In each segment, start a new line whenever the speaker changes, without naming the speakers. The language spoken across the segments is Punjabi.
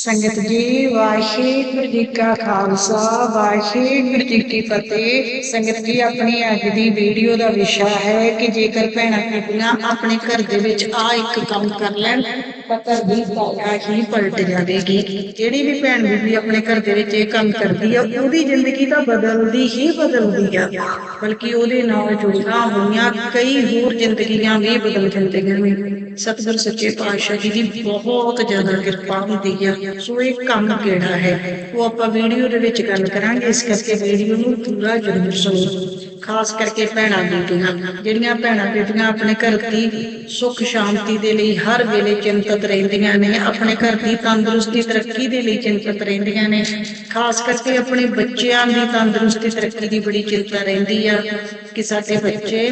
ਸੰਗਤ ਜੀ, ਵਾਹਿਗੁਰੂ ਜੀ ਕਾ ਖਾਲਸਾ, ਵਾਹਿਗੁਰੂ ਜੀ ਕੀ ਫਤਿਹ। ਸੰਗਤ ਜੀ, ਆਪਣੀ ਅੱਜ ਦੀ ਵੀਡੀਓ ਦਾ ਵਿਸ਼ਾ ਹੈ ਕਿ ਜੇਕਰ ਭੈਣਾਂ ਬੀਬੀਆਂ ਆਪਣੇ ਘਰ ਦੇ ਵਿੱਚ ਆ ਇੱਕ ਕੰਮ ਕਰ ਲੈਣ, ਤਾਂ ਦੀ ਤਾਲਾ ਹੀ ਪਲਟ ਜਾਵੇਗੀ। ਜਿਹੜੀ ਵੀ ਭੈਣ ਬੀਬੀ ਆਪਣੇ ਘਰ ਦੇ ਵਿੱਚ ਇਹ ਕੰਮ ਕਰਦੀ ਆ, ਉਹਦੀ ਜ਼ਿੰਦਗੀ ਤਾਂ ਬਦਲਦੀ ਹੀ ਬਦਲਦੀ ਆ। ਬਲਕਿ ਉਹਦੇ ਨਾਲ ਜੁੜੀਆਂ ਹੋਈਆਂ ਕਈ ਹੋਰ ਜ਼ਿੰਦਗੀਆਂ ਵੀ ਬਦਲ ਜਾਂਦੀਆਂ ਨੇ। ਸਤਿਗੁਰ ਸੱਚੇ ਪਾਤਸ਼ਾਹ ਜੀ ਦੀ ਬਹੁਤ ਜ਼ਿਆਦਾ ਕਿਰਪਾ ਹੁੰਦੀ ਆ। ਸੋ ਇਹ ਕੰਮ ਕਿਹੜਾ ਹੈ? ਉਹ ਆਪਾਂ ਵੀਡੀਓ ਦੇ ਵਿੱਚ ਗੱਲ ਕਰਾਂਗੇ, ਇਸ ਕਰਕੇ ਵੀਡੀਓ ਨੂੰ ਪੂਰਾ ਜ਼ਰੂਰ ਸੁਣੋ। ਖਾਸ ਕਰਕੇ ਭੈਣਾਂ ਬੀਬੀਆਂ, ਜਿਹੜੀਆਂ ਭੈਣਾਂ ਬੀਬੀਆਂ ਆਪਣੇ ਘਰ ਦੀ ਸੁੱਖ ਸ਼ਾਂਤੀ ਦੇ ਲਈ ਹਰ ਵੇਲੇ ਚਿੰਤਤ ਰਹਿੰਦੀਆਂ ਨੇ, ਆਪਣੇ ਘਰ ਦੀ ਤੰਦਰੁਸਤੀ ਤਰੱਕੀ ਦੇ ਲਈ ਚਿੰਤਤ ਰਹਿੰਦੀਆਂ ਨੇ। ਖਾਸ ਕਰਕੇ ਆਪਣੇ ਬੱਚਿਆਂ ਦੀ ਤੰਦਰੁਸਤੀ ਤਰੱਕੀ ਦੀ ਬੜੀ ਚਿੰਤਾ ਰਹਿੰਦੀ ਆ ਕਿ ਸਾਡੇ ਬੱਚੇ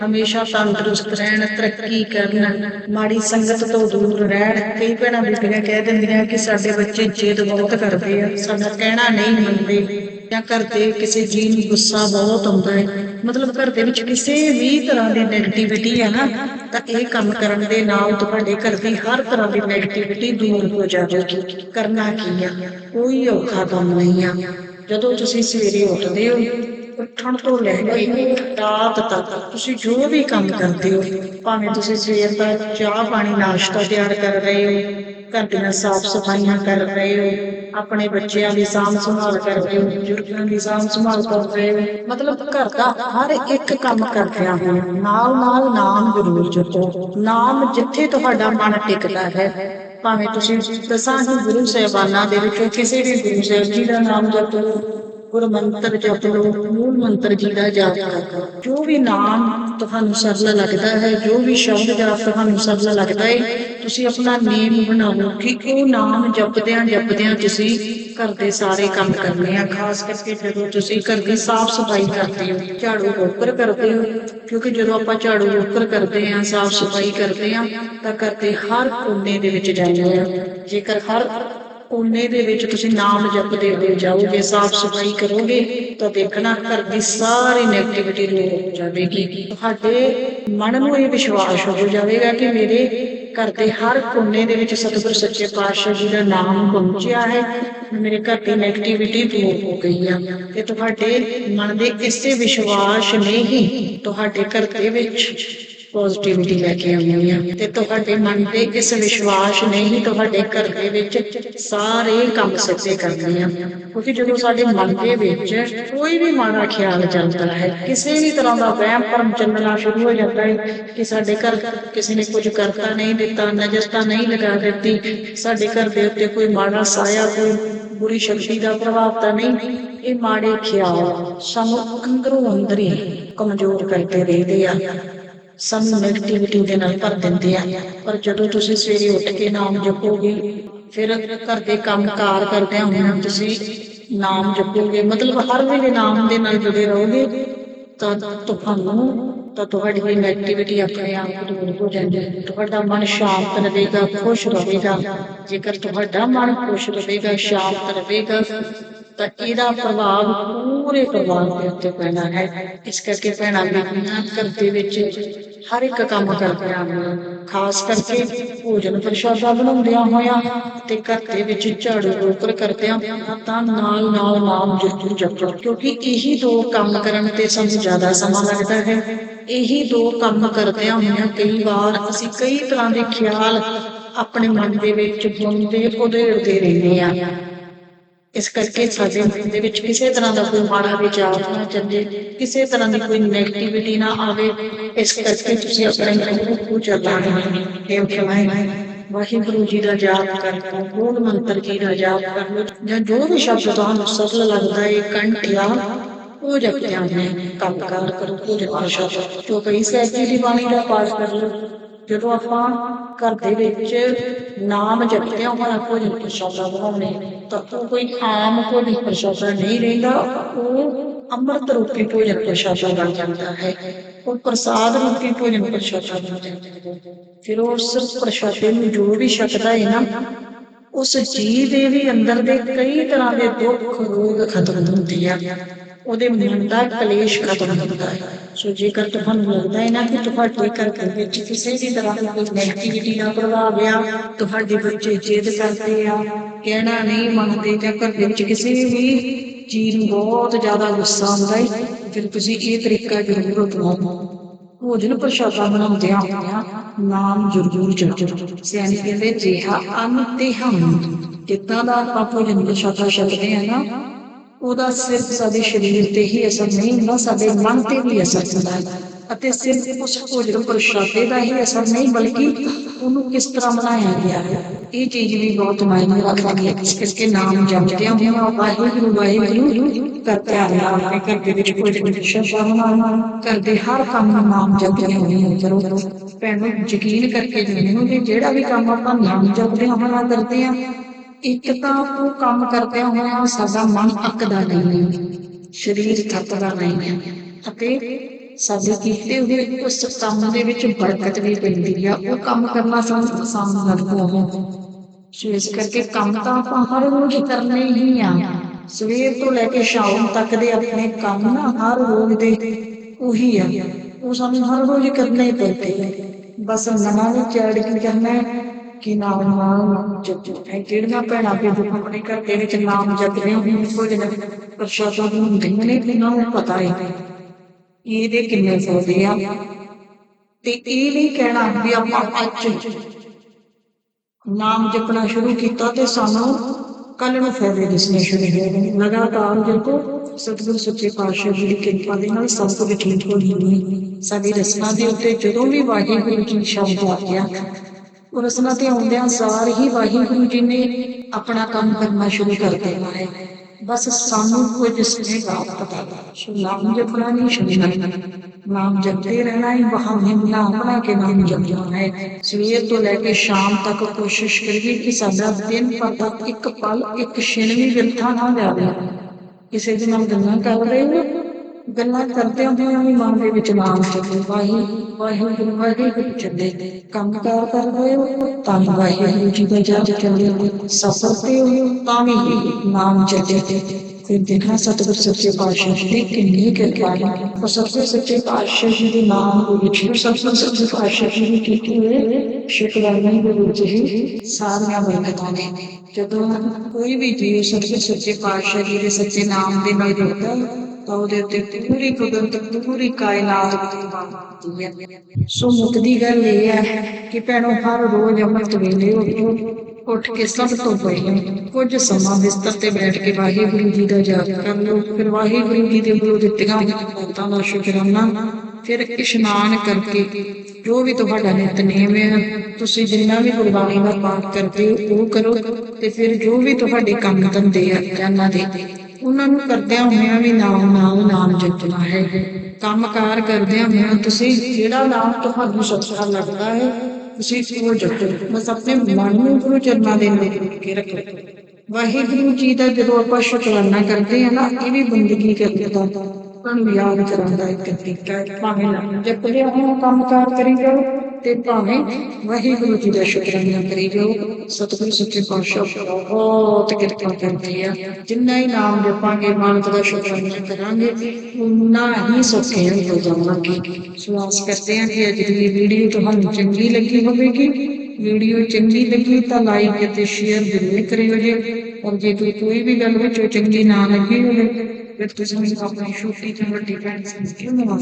ਹਮੇਸ਼ਾ ਤੰਦਰੁਸਤ ਰਹਿਣ, ਤਰੱਕੀ ਕਰਨ। ਮਾੜੀ ਸੰਗਤ ਤੋਂ ਦੂਰ ਰਹਿਣ। ਕਈ ਭੈਣਾਂ ਬੀਬੀਆਂ ਕਹਿ ਦਿੰਦੀਆਂ ਕਿ ਸਾਡੇ ਬੱਚੇ ਜਿੱਦ ਬਹੁਤ ਕਰਦੇ ਆ। ਸਾਡਾ ਕਹਿਣਾ ਨਹੀਂ ਮੰਨਦੇ ਜਾਂ ਘਰ ਦੇ ਕਿਸੇ ਜੀ ਨੂੰ ਗੁੱਸਾ ਬਹੁਤ ਆਉਂਦਾ ਹੈ। ਮਤਲਬ ਘਰ ਦੇ ਵਿੱਚ ਕਿਸੇ ਵੀ ਤਰ੍ਹਾਂ ਦੀ ਨੈਗੇਟਿਵਿਟੀ ਹੈ ਨਾ, ਤਾਂ ਇਹ ਕੰਮ ਕਰਨ ਦੇ ਨਾਲ ਤੁਹਾਡੇ ਘਰ ਦੀ ਹਰ ਤਰ੍ਹਾਂ ਦੀ ਨੈਗੇਟਿਵਿਟੀ ਦੂਰ ਹੋ ਜਾਵੇਗੀ ਕਰਨਾ ਕੀ ਆ? ਕੋਈ ਔਖਾ ਕੰਮ ਨਹੀਂ ਆ। ਜਦੋਂ ਤੁਸੀਂ ਸਵੇਰੇ ਉੱਠਦੇ ਹੋ ਉੱਠਣ ਤੋਂ ਲੈ ਕੇ ਰਾਤ ਤੱਕ ਤੁਸੀਂ ਜੋ ਵੀ ਕੰਮ ਕਰਦੇ ਹੋ, ਭਾਵੇਂ ਤੁਸੀਂ ਸਵੇਰ ਦਾ ਚਾਹ ਪਾਣੀ, ਨਾਸ਼ਤਾ ਤਿਆਰ ਕਰ ਰਹੇ ਹੋ, ਘਰ ਦੀਆਂ ਸਾਫ਼ ਸਫਾਈਆਂ ਕਰ ਰਹੇ ਹੋ, ਆਪਣੇ ਬੱਚਿਆਂ ਦੀ ਸਾਂਭ ਸੰਭਾਲ ਕਰ ਰਹੇ ਹੋ, ਬਜ਼ੁਰਗਾਂ ਦੀ ਸਾਂਭ ਸੰਭਾਲ ਕਰ ਰਹੇ ਹੋ, ਮਤਲਬ ਘਰ ਦਾ ਹਰ ਇੱਕ ਕੰਮ ਕਰਦਿਆਂ ਹੋ ਨਾਲ ਨਾਲ ਨਾਮ ਜ਼ਰੂਰ ਜਪੋ, ਨਾਮ ਜਿੱਥੇ ਤੁਹਾਡਾ ਮਨ ਟਿਕਦਾ ਹੈ, ਭਾਵੇਂ ਤੁਸੀਂ ਦਸਾਂ ਹੀ ਗੁਰੂ ਸਾਹਿਬਾਨਾਂ ਦੇ ਵਿੱਚੋਂ ਕਿਸੇ ਵੀ ਗੁਰੂ ਸਾਹਿਬ ਜੀ ਦਾ ਨਾਮ ਜਪੋ ਗੁਰ ਮੰਤਰ ਜਪ ਲੋ ਮੂਲ ਮੰਤਰ ਜੀ ਦਾ ਜਾਪ ਕਰੋ। ਜੋ ਵੀ ਨਾਮ ਤੁਹਾਨੂੰ ਸਰਲ ਲੱਗਦਾ ਹੈ, ਜੋ ਵੀ ਸ਼ਬਦ ਜਾਪ ਤੁਹਾਨੂੰ ਸਰਲ ਲੱਗਦਾ ਹੈ ਤੁਸੀਂ ਆਪਣਾ ਨੇਮ ਬਣਾਓ। ਕਿ ਉਹ ਨਾਮ ਜਪਦਿਆਂ ਜਪਦਿਆਂ ਤੁਸੀਂ ਘਰ ਦੇ ਸਾਰੇ ਕੰਮ ਕਰਨੇ ਆ। ਖਾਸ ਕਰਕੇ ਜਦੋਂ ਤੁਸੀਂ ਘਰ ਦੀ ਸਾਫ਼ ਸਫ਼ਾਈ ਕਰਦੇ ਹੋ, ਝਾੜੂ ਰੋਕਰ ਕਰਦੇ ਹੋ, ਕਿਉਂਕਿ ਜਦੋਂ ਆਪਾਂ ਝਾੜੂ ਰੋਕਰ ਕਰਦੇ ਆ, ਸਾਫ਼ ਸਫ਼ਾਈ ਕਰਦੇ ਆ, ਤਾਂ ਘਰ ਦੇ ਹਰ ਕੋਨੇ ਦੇ ਵਿੱਚ ਜਾਂਦੇ ਆ। ਜੇਕਰ ਹਰ ਕੋਨੇ ਦੇ ਵਿੱਚ ਤੁਸੀਂ ਨਾਮ ਜਪਦੇ ਹੋਏ ਜਾਓਗੇ, ਸਾਫ਼ ਸਫ਼ਾਈ ਕਰੋਗੇ, ਤਾਂ ਦੇਖਣਾ ਘਰ ਦੀ ਸਾਰੀ ਨੈਗੇਟਿਵਿਟੀ ਦੂਰ ਹੋ ਜਾਵੇਗੀ। ਤੁਹਾਡੇ ਮਨ ਨੂੰ ਇਹ ਵਿਸ਼ਵਾਸ ਹੋ ਜਾਵੇਗਾ ਕਿ ਮੇਰੇ ਘਰ ਦੇ ਹਰ ਕੋਨੇ ਦੇ ਵਿੱਚ ਸਤਿਗੁਰ ਸੱਚੇ ਪਾਤਸ਼ਾਹ ਜੀ ਦਾ ਨਾਮ ਪਹੁੰਚਿਆ ਹੈ, ਮੇਰੇ ਘਰ ਦੀ ਨੈਗੇਟਿਵਿਟੀ ਦੂਰ ਹੋ ਗਈ ਆ। ਤੇ ਤੁਹਾਡੇ ਮਨ ਦੇ ਇਸੇ ਵਿਸ਼ਵਾਸ ਨੇ ਹੀ ਤੁਹਾਡੇ ਘਰ ਦੇ ਵਿੱਚ ਪੋਜ਼ਿਟਿਵਿਟੀ ਲੈ ਕੇ ਆਉਣੀ ਆ ਤੇ ਤੁਹਾਡੇ ਮਨ ਦੇ ਇਸ ਵਿਸ਼ਵਾਸ ਨੇ ਹੀ ਤੁਹਾਡੇ ਘਰ ਦੇ ਵਿੱਚ ਸਾਰੇ ਕੰਮ ਸੱਚੇ ਕਰਨੇ ਆ। ਕਿਉਂਕਿ ਜਦੋਂ ਸਾਡੇ ਮਨ ਦੇ ਵਿੱਚ ਕੋਈ ਵੀ ਮਾੜਾ ਖਿਆਲ ਚੱਲਦਾ ਹੈ, ਕਿਸੇ ਵੀ ਤਰ੍ਹਾਂ ਦਾ ਵਹਿਮ ਭਰਮ ਚੱਲਣਾ ਸ਼ੁਰੂ ਹੋ ਜਾਂਦਾ ਹੈ ਕਿ ਸਾਡੇ ਘਰ ਕਿਸੇ ਨੇ ਕੁਝ ਕਰਤਾ ਨਹੀਂ, ਦਿੱਤਾ ਨਜ਼ਰ ਨਹੀਂ ਲਗਾ ਦਿੱਤੀ, ਸਾਡੇ ਘਰ ਦੇ ਉੱਤੇ ਕੋਈ ਮਾੜਾ ਸਾਇਆ, ਕੋਈ ਬੁਰੀ ਸ਼ਕਤੀ ਦਾ ਪ੍ਰਭਾਵ ਤਾਂ ਨਹੀਂ। ਇਹ ਮਾੜੇ ਖਿਆਲ ਸਾਨੂੰ ਅੰਦਰੋਂ ਅੰਦਰ ਹੀ ਕਮਜ਼ੋਰ ਕਰਕੇ ਰਹਿੰਦੇ ਆ। ਸਾਨੂੰ ਨੈਗੇਟਿਵਿਟੀ ਦੇ ਨਾਲ ਭਰ ਦਿੰਦੇ ਆ। ਪਰ ਜਦੋਂ ਤੁਸੀਂ ਸਵੇਰੇ ਉੱਠ ਕੇ ਨਾਮ ਜਪੋਗੇ ਫਿਰ ਘਰ ਦੇ ਕੰਮ ਕਾਰ ਕਰਦਿਆਂ ਹੋਇਆਂ ਤੁਸੀਂ ਨਾਮ ਜਪੋਗੇ। ਮਤਲਬ ਹਰ ਵੇਲੇ ਨਾਮ ਦੇ ਨਾਲ ਜੁੜੇ ਰਹੋਗੇ ਤਾਂ ਤੁਹਾਨੂੰ ਤਾਂ ਤੁਹਾਡੀ ਨੈਗੇਟਿਵਿਟੀ ਆਪਣੇ ਆਪ ਦੂਰ ਹੋ ਜਾਂਦੀ ਹੈ। ਤੁਹਾਡਾ ਮਨ ਸ਼ਾਂਤ ਰਹੇਗਾ ਖੁਸ਼ ਰਹੇਗਾ। ਜੇਕਰ ਤੁਹਾਡਾ ਮਨ ਖੁਸ਼ ਰਹੇਗਾ ਸ਼ਾਂਤ ਰਹੇਗਾ ਤਾਂ ਇਹਦਾ ਪ੍ਰਭਾਵ ਪੂਰੇ ਪਰਿਵਾਰ ਦੇ ਉੱਤੇ ਪੈਣਾ ਹੈ। ਇਸ ਕਰਕੇ ਭੈਣਾਂ ਬੀਬੀਆਂ ਘਰ ਦੇ ਵਿੱਚ ਹਰ ਇੱਕ ਕੰਮ ਕਰਦੀਆਂ ਹਨ ਖਾਸ ਕਰਕੇ ਭੋਜਨ ਪ੍ਰਸ਼ਾਦਾ ਬਣਾਉਂਦਿਆਂ ਹੋਇਆ ਤੇ ਘਰ ਦੇ ਵਿੱਚ ਝਾੜੂ ਰੋਕਰ ਕਰਦਿਆਂ ਤਾਂ ਨਾਲ ਨਾਲ ਨਾਮ ਜਪੋ ਜਪੋ, ਕਿਉਂਕਿ ਇਹੀ ਦੋ ਕੰਮ ਕਰਨ ਤੇ ਸਾਨੂੰ ਜ਼ਿਆਦਾ ਸਮਾਂ ਲੱਗਦਾ ਹੈ। ਇਹੀ ਦੋ ਕੰਮ ਕਰਦਿਆਂ ਹੋਇਆਂ ਕਈ ਵਾਰ ਅਸੀਂ ਕਈ ਤਰ੍ਹਾਂ ਦੇ ਖਿਆਲ ਆਪਣੇ ਮਨ ਦੇ ਵਿੱਚ ਬੁਣਦੇ ਉਧੇੜਦੇ ਰਹਿੰਦੇ ਆ ਇਸ ਕਰਕੇ ਸਾਡੇ ਮਨ ਦੇ ਵਿੱਚ ਕਿਸੇ ਤਰ੍ਹਾਂ ਦਾ ਕੋਈ ਮਾੜਾ ਵਿਚਾਰ ਨਾ ਚੱਲੇ ਕਿਸੇ ਤਰ੍ਹਾਂ ਦੀ ਕੋਈ ਨੈਗੇਟਿਵਿਟੀ ਨਾ ਆਵੇ। ਇਸ ਕਰਕੇ ਤੁਸੀਂ ਆਪਣੇ ਮਨ ਨੂੰ ਪੂਜਾ ਲਾਣਾ ਹੈ ਕਿ ਵਾਹਿਗੁਰੂ ਜੀ ਦਾ ਜਾਪ ਕਰਨਾ, ਮੂਲ ਮੰਤਰ ਜੀ ਦਾ ਜਾਪ ਕਰਨਾ, ਜਾਂ ਜੋ ਵੀ ਸ਼ਬਦ ਤੁਹਾਨੂੰ ਸਰਲ ਲੱਗਦਾ ਹੈ ਕੰਠਿਆ ਉਹ ਜਪਦੇ ਆਨੇ ਕੰਮ ਕਾਰ ਕਰੋ ਪੂਜਾ ਪਾਸ਼ਾ ਜੋ ਕਈ ਸਾਹਿਬ ਦੀ ਬਾਣੀ ਦਾ ਪਾਠ ਕਰ ਲਓ। ਜਦੋਂ ਆਪਾਂ ਘਰ ਦੇ ਵਿੱਚ ਨਾਮ ਜਪਦੇ ਹਾਂ ਹਮਾਰਾ ਕੋਈ ਪ੍ਰਸ਼ਾਦਾ ਬਣਾਉਣੇ ਤਾਂ ਉਹ ਕੋਈ ਆਮ ਕੋਈ ਪ੍ਰਸ਼ਾਦਾ ਨਹੀਂ ਰਹਿੰਦਾ, ਉਹ ਅੰਮ੍ਰਿਤ ਰੂਪੀ ਭੋਜਨ ਪ੍ਰਸ਼ਾਦਾ ਬਣ ਜਾਂਦਾ ਹੈ। ਉਹ ਪ੍ਰਸਾਦ ਰੂਪੀ ਭੋਜਨ ਪ੍ਰਸ਼ਾਦਾ ਬਣ ਜਾਂਦਾ ਹੈ। ਫਿਰ ਉਸ ਪ੍ਰਸ਼ਾਦੇ ਨੂੰ ਜੋ ਵੀ ਛਕਦਾ ਹੈ ਨਾ, ਉਸ ਜੀਵ ਦੇ ਵੀ ਅੰਦਰ ਦੇ ਕਈ ਤਰ੍ਹਾਂ ਦੇ ਦੁੱਖ ਰੋਗ ਖਤਮ ਹੁੰਦੇ ਆ। ਉਹਦੇ ਮਨ ਦਾ ਕਲੇਸ਼ ਖਤਮ ਹੁੰਦਾ ਹੈ। ਸੋ ਜੇਕਰ ਤੁਹਾਨੂੰ ਲੱਗਦਾ ਹੈ ਨਾ ਕਿ ਤੁਹਾਡੇ ਘਰ ਦੇ ਵਿੱਚ ਕਿਸੇ ਵੀ ਤਰ੍ਹਾਂ ਦੀ ਕੋਈ ਨੈਗੇਟਿਵਿਟੀ ਦਾ ਪ੍ਰਭਾਵ ਆ, ਤੁਹਾਡੇ ਬੱਚੇ ਜਿੱਦ ਕਰਦੇ ਆ, ਕਹਿਣਾ ਨਹੀਂ ਮੰਨਦੇ ਜਾਂ ਘਰ ਵਿੱਚ ਕਿਸੇ ਵੀ ਚੀਜ਼ ਨੂੰ ਬਹੁਤ ਜ਼ਿਆਦਾ ਗੁੱਸਾ ਆਉਂਦਾ ਹੈ, ਫਿਰ ਤੁਸੀਂ ਇਹ ਤਰੀਕਾ ਜ਼ਰੂਰ ਅਪਣਾਓ। ਭੋਜਨ ਪ੍ਰਸ਼ਾਦਾ ਬਣਾਉਂਦਿਆਂ ਹੋਇਆਂ ਨਾਮ ਜ਼ਰੂਰ ਜਪੋ। ਸਿਆਣੇ ਕਹਿੰਦੇ ਜਿਹਾ ਅੰਨ ਤੇ ਹਮ। ਕਿੱਦਾਂ ਦਾ ਆਪਾਂ ਭੋਜਨ ਪ੍ਰਸ਼ਾਦਾ ਛਕਦੇ ਆ ਨਾ ਉਹਦਾ ਸਿਰਫ ਸਾਡੇ ਸਰੀਰ ਤੇ ਹੀ ਅਸਰ ਨਹੀਂ ਹੁੰਦਾ, ਸਾਡੇ ਮਨ ਤੇ ਵੀ ਅਸਰ ਹੁੰਦਾ ਹੈ। ਅਤੇ ਸਿਰਫ ਉਸ ਭੋਜਨ ਪ੍ਰਸ਼ਾਦੇ ਦਾ ਹੀ ਅਸਰ ਨਹੀਂ, ਬਲਕਿ ਉਹਨੂੰ ਕਿਸ ਤਰ੍ਹਾਂ ਬਣਾਇਆ ਗਿਆ ਹੈ। ਇਹ ਚੀਜ਼ ਵੀ ਬਹੁਤ ਮਾਇਨੇ ਰੱਖਦੀ ਹੈ। ਇਸ ਕਰਕੇ ਨਾਮ ਜਪਦਿਆਂ ਹੋਇਆਂ ਵਾਹਿਗੁਰੂ ਵਾਹਿਗੁਰੂ ਕਰਤੇ ਆ ਆਪਣੇ ਘਰ ਦੇ ਵਿੱਚ ਭੋਜਨ ਪ੍ਰਸ਼ਾਦਾ ਬਣਾਉਣਾ। ਘਰ ਹਰ ਕੰਮ ਨੂੰ ਨਾਮ ਜਪਦਿਆਂ ਹੋਇਆਂ ਕਰੋ। ਭੈਣੋ, ਯਕੀਨ ਕਰਕੇ ਜਾਣੋ ਕਿ ਜਿਹੜਾ ਵੀ ਕੰਮ ਆਪਾਂ ਨਾਮ ਜਪਦਿਆਂ ਹੋਇਆਂ ਕਰਦੇ ਹਾਂ ਇੱਕ ਤਾਂ ਉਹ ਕੰਮ ਕਰਦਿਆਂ ਹੋਇਆ ਸਾਡਾ ਮਨ ਅੱਕਦਾ ਨਹੀਂ। ਹੈ ਸਰੀਰ ਥੱਕਦਾ ਨਹੀਂ। ਹੈ ਅਤੇ ਸਾਡੇ ਕੀਤੇ ਹੋਏ ਉਸ ਕੰਮ ਦੇ ਵਿੱਚ ਬਰਕਤ ਵੀ ਪੈਂਦੀ ਆ। ਉਹ ਕੰਮ ਕਰਨਾ ਸਾਨੂੰ ਪਸੰਦ ਲੱਗਦਾ ਹੈ। ਸੋ ਇਸ ਕਰਕੇ ਕੰਮ ਤਾਂ ਆਪਾਂ ਹਰ ਰੋਜ਼ ਕਰਨੇ ਹੀ ਆ। ਸਵੇਰ ਤੋਂ ਲੈ ਕੇ ਸ਼ਾਮ ਤੱਕ ਦੇ ਆਪਣੇ ਕੰਮ ਨਾ ਹਰ ਰੋਜ਼ ਦੇ ਉਹੀ ਆ। ਉਹ ਸਾਨੂੰ ਹਰ ਰੋਜ਼ ਕਰਨੇ ਹੀ ਪੈਂਦੇ ਆ। ਬਸ ਨਵਾਂ ਵਿੱਚ ਚੜ ਕੇ ਕਰਨਾ ਹੈ। ਕਿ ਨਾਮ ਨਾਮ ਜਪੋ ਇਹ ਜਿਹੜੀਆਂ ਭੈਣਾਂ ਵੀ ਆਪਣੇ ਘਰ ਦੇ ਵਿੱਚ ਨਾਮ ਜਪਦੇ ਹੋ ਭੋਜਨ ਪ੍ਰਸ਼ਾਦਾ ਨੂੰ ਦਿੰਦੇ ਨੇ ਇਹਨਾਂ ਨੂੰ ਪਤਾ ਹੈ ਇਹਦੇ ਕਿੰਨੇ ਫਾਇਦੇ ਆ? ਤੇ ਇਹ ਨਹੀਂ ਕਹਿਣਾ ਵੀ ਆਪਾਂ ਅੱਜ ਨਾਮ ਜਪਣਾ ਸ਼ੁਰੂ ਕੀਤਾ ਤੇ ਸਾਨੂੰ ਕੱਲ ਨੂੰ ਫਾਇਦੇ ਦਿਸਣੇ ਸ਼ੁਰੂ ਹੋ ਗਏ ਲਗਾਤਾਰ ਜਪੋ ਸਤਿਗੁਰ ਸੱਚੇ ਪਾਤਸ਼ਾਹ ਜੀ ਦੀ ਕਿਰਪਾ ਦੇ ਨਾਲ ਸਭ ਕੁਝ ਠੀਕ ਹੋ ਜਾਣੀ ਸਾਡੀ ਰਸਨਾ ਦੇ ਉੱਤੇ ਜਦੋਂ ਵੀ ਵਾਹਿਗੁਰੂ ਜੀ ਸ਼ਬਦ ਆ ਗਿਆ ਉਹ ਰਸਨਾ ਤੇ ਆਉਂਦਿਆਂ ਸਾਰ ਹੀ ਵਾਹਿਗੁਰੂ ਜੀ ਨੇ ਆਪਣਾ ਕੰਮ ਕਰਨਾ ਸ਼ੁਰੂ ਕਰ ਦੇਣਾ ਹੈ। ਬਸ ਸਾਨੂੰ ਕੁਝ ਸੁਨੇਹਾ ਪਤਾ ਨਾਮ ਜਪਣਾ ਨਹੀਂ ਛੱਡਣਾ ਨਾਮ ਜਪਦੇ ਰਹਿਣਾ ਹੀ ਬਹਾਨੇ ਬਣਾ ਬਣਾ ਕੇ ਨਾਮ ਜਪਣਾ ਹੈ। ਸਵੇਰ ਤੋਂ ਲੈ ਕੇ ਸ਼ਾਮ ਤੱਕ ਕੋਸ਼ਿਸ਼ ਕਰੀਏ ਕਿ ਸਾਡਾ ਦਿਨ ਭਰ ਦਾ ਇੱਕ ਪਲ, ਇੱਕ ਛਿਣ ਵੀ ਵਿਰਥਾ ਨਾ ਜਾਵੇ। ਕਿਸੇ ਦੇ ਨਾਲ ਗੱਲਾਂ ਕਰ ਰਹੇ ਹੋ? ਗੱਲਾਂ ਕਰਦੇ ਹੁੰਦੇ ਵੀ ਮਨ ਦੇ ਵਿੱਚ ਨਾਮ ਚੱਲੇ, ਵਾਹੀ, ਵਾਹਿਗੁਰੂ ਵਾਹਿਗੁਰੂ ਚੱਲੇ। ਕੰਮ ਕਾਰ ਕਰ ਹੋ, ਤਾਂ ਵੀ ਵਾਹਿਗੁਰੂ ਜੀ ਦਾ ਜਪ ਚੱਲੇ ਸਫਰ ਤੇ ਹੋ, ਤਾਂ ਵੀ ਨਾਮ ਚੱਲੇ ਫਿਰ ਦੇਖਣਾ ਸਤਿਗੁਰ ਸੱਚੇ ਪਾਤਸ਼ਾਹ ਜੀ ਦੀ ਕਿੰਨੀ ਕਿਰਪਾ ਹੈ। ਉਹ ਸੱਚੇ ਸੱਚੇ ਪਾਤਸ਼ਾਹ ਜੀ ਦੇ ਨਾਮ ਦੇ ਵਿੱਚ ਸਤਿਗੁਰ ਸੱਚੇ ਪਾਤਸ਼ਾਹ ਜੀ ਦੀ ਕੀਤੀ ਹੋਈ ਸ਼ੁਕਰਾਨੇ ਦੇ ਵਿੱਚ ਹੀ ਸਾਰੀਆਂ ਬਰਕਤਾਂ ਨੇ। ਜਦੋਂ ਕੋਈ ਵੀ ਜੀਵ ਸੱਚੇ ਸੱਚੇ ਪਾਤਸ਼ਾਹ ਜੀ ਦੇ ਸੱਚੇ ਨਾਮ ਦੇ ਨਾਲ ਜੁੜਦਾ ਤਾਂ ਉਹਦੇ ਉੱਤੇ ਪੂਰੀ ਕੁਦਰਤ, ਪੂਰੀ ਕਾਇਨਾਤ ਦੀ ਹੈ। ਸੋ ਮੁੱਖ ਗੱਲ ਇਹ ਹੈ ਕਿ ਭੈਣੋ, ਹਰ ਰੋਜ਼ ਅੰਮ੍ਰਿਤ ਵੇਲੇ ਉੱਠੋ, ਉੱਠ ਕੇ ਸਭ ਤੋਂ ਪਹਿਲਾਂ ਕੁਝ ਸਮਾਂ ਬਿਸਤਰ ਤੇ ਬੈਠ ਕੇ ਵਾਹਿਗੁਰੂ ਜੀ ਦਾ ਜਾਪ ਕਰ ਲਓ। ਫਿਰ ਵਾਹਿਗੁਰੂ ਜੀ ਦੇ ਵੱਲੋਂ ਦਿੱਤੀਆਂ ਬਰਕਤਾਂ ਦਾ ਸ਼ੁਕਰਾਨਾ। ਫਿਰ ਇਸ਼ਨਾਨ ਕਰਕੇ ਜੋ ਵੀ ਤੁਹਾਡਾ ਨਿਤਨੇਮ ਹੈ, ਤੁਸੀਂ ਜਿੰਨਾ ਵੀ ਗੁਰਬਾਣੀ ਦਾ ਪਾਠ ਕਰਦੇ ਹੋ, ਉਹ ਕਰੋ। ਤੇ ਫਿਰ ਜੋ ਵੀ ਤੁਹਾਡੇ ਕੰਮ ਧੰਦੇ ਆ ਜਾਨਾਂ ਦੇ ਉਹਨਾਂ ਨੂੰ ਕਰਦਿਆਂ ਹੋਇਆਂ ਵੀ ਨਾਮ ਨਾਮ ਨਾਮ ਜਪਣਾ ਹੈ। ਕੰਮਕਾਰ ਕਰਦਿਆਂ ਹੋਇਆਂ ਤੁਸੀਂ ਜਿਹੜਾ ਨਾਮ ਤੁਹਾਨੂੰ ਸੱਚਾ ਲੱਗਦਾ ਹੈ, ਤੁਸੀਂ ਉਹ ਜਪੋ। ਬਸ ਆਪਣੇ ਮਨ ਨੂੰ ਗੁਰੂ ਚਰਨਾਂ ਦੇ ਨੇੜੇ ਰੱਖੋ। ਵਾਹਿਗੁਰੂ ਜੀ ਦਾ ਜਦੋਂ ਆਪਾਂ ਸ਼ੁਕਰਾਨਾ ਕਰਦੇ ਆ ਨਾ, ਇਹ ਵੀ ਬੰਦਗੀ ਕਰਦੇ ਤਾਂ ਤੁਹਾਨੂੰ ਯਾਦ ਕਰਨ ਦਾ ਇੱਕ ਤਰੀਕਾ ਹੈ, ਭਾਵੇਂ ਨਾਮ ਜਪਦੇ ਹੋ ਕੰਮਕਾਰ ਕਰੀ ਜਾਓ। ਤੇ ਭਾਵੇਂ ਵਾਹਿਗੁਰੂ ਜੀ ਦਾ ਸ਼ੁਕਰਾਨਾ ਕਰੀ ਜਾਓ, ਸਤਿਗੁਰੂ ਸੱਚੇ ਪਾਤਸ਼ਾਹ ਬਹੁਤ ਕਿਰਪਾ ਕਰਦੇ ਆ। ਜਿੰਨਾ ਹੀ ਨਾਮ ਜਪਾਂਗੇ ਮਾਨਤ ਦਾ ਸ਼ੁਕਰਾਨਾ ਕਰਾਂਗੇ ਉਨਾ ਹੀ ਸੌਖੇ ਹੋ ਜਾਵਾਂਗੇ। ਸੋ ਕਰਦੇ ਹਾਂ ਕਿ ਅੱਜ ਦੀ ਵੀਡੀਓ ਤੁਹਾਨੂੰ ਚੰਗੀ ਲੱਗੀ ਹੋਵੇਗੀ। ਵੀਡੀਓ ਚੰਗੀ ਲੱਗੀ ਤਾਂ ਲਾਈਕ ਅਤੇ ਸ਼ੇਅਰ ਜ਼ਰੂਰ ਕਰਿਓ ਜੀ। ਔਰ ਜੇ ਕੋਈ ਕੋਈ ਵੀ ਗੱਲ ਵਿੱਚ ਚੰਗੀ ਨਾ ਲੱਗੀ ਹੋਵੇ, ਫਿਰ ਤੁਸੀਂ ਆਪਣੀ ਛੋਟੀ ਜਿਹੀ ਵੱਡੀ ਭੈਣ ਸਮਝ ਕੇ ਮਿਲਾ